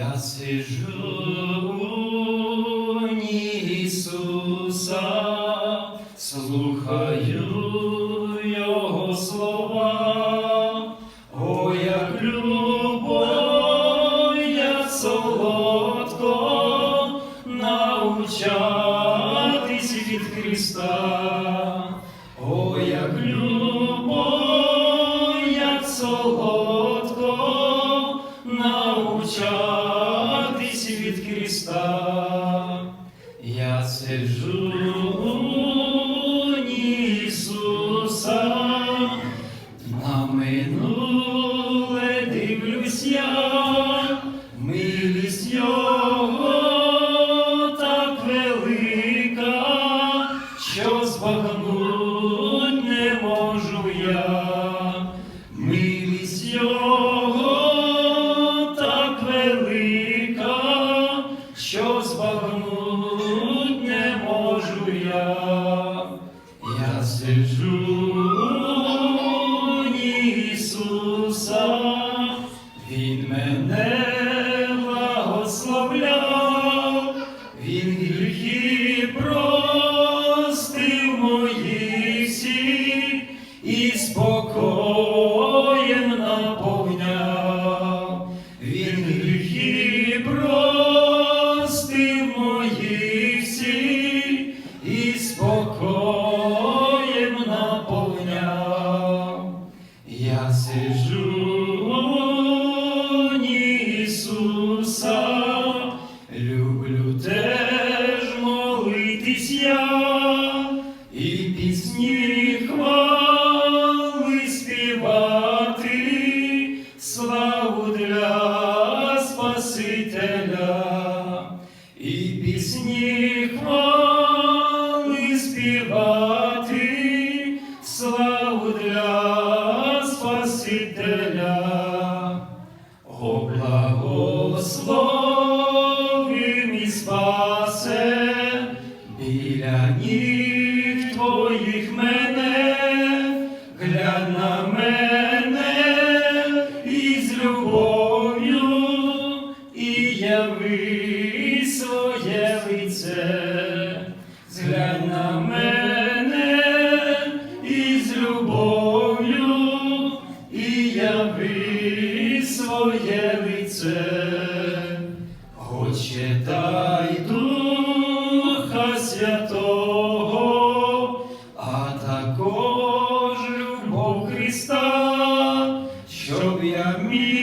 Я сижу Ісуса, слухаю Його слова, о, як любов, як солодко навчатись від Христа, Христа. Я сиджу у Ісуса, на минуле дивлюсь я, милість Його так велика, що збагнуть збагнуть не можу я. Я сиджу Я сиджу любов'ю і яви своє лице, Твоє лице, Отче, дай Духа Святого, а також любов Христа, щоб я міг.